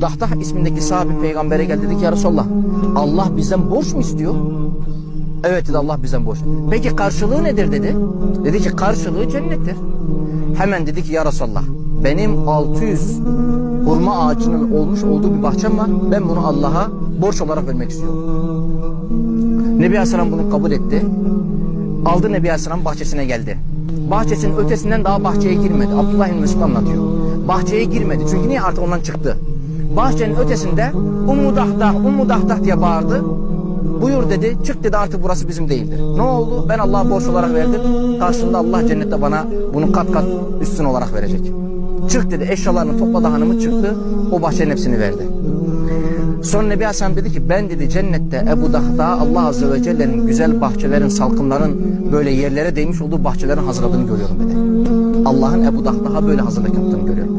Dahtah ismindeki sahabi peygambere geldi dedi ki ya Resulallah Allah bizden borç mu istiyor? Evet dedi Allah bizden borç. Peki karşılığı nedir dedi. Dedi ki karşılığı cennettir. Hemen dedi ki ya Resulallah benim 600 hurma ağacının olmuş olduğu bir bahçem var. Ben bunu Allah'a borç olarak vermek istiyorum. Nebi Aleyhisselam bunu kabul etti. Aldı Nebi Aleyhisselam bahçesine geldi. Bahçesinin ötesinden daha bahçeye girmedi. Abdullah İbni Mesud anlatıyor. Bahçeye girmedi. Çünkü niye artık ondan çıktı. Bahçenin ötesinde Ummu Dahtah, Ummu Dahtah diye bağırdı. Buyur dedi, çık dedi artık burası bizim değildir. Ne oldu? Ben Allah'a borç olarak verdim. Karşında Allah cennette bana bunu kat kat üstün olarak verecek. Çık dedi, eşyalarını topladı hanımı çıktı. O bahçenin hepsini verdi. Sonra Nebi Aleyhisselam dedi ki ben dedi cennette Ebu Dahda Allah Azze ve Celle'nin güzel bahçelerin, salkımların böyle yerlere değmiş olduğu bahçelerin hazırladığını görüyorum dedi. Allah'ın Ebu Dahda'ya böyle hazırlık yaptığını görüyorum.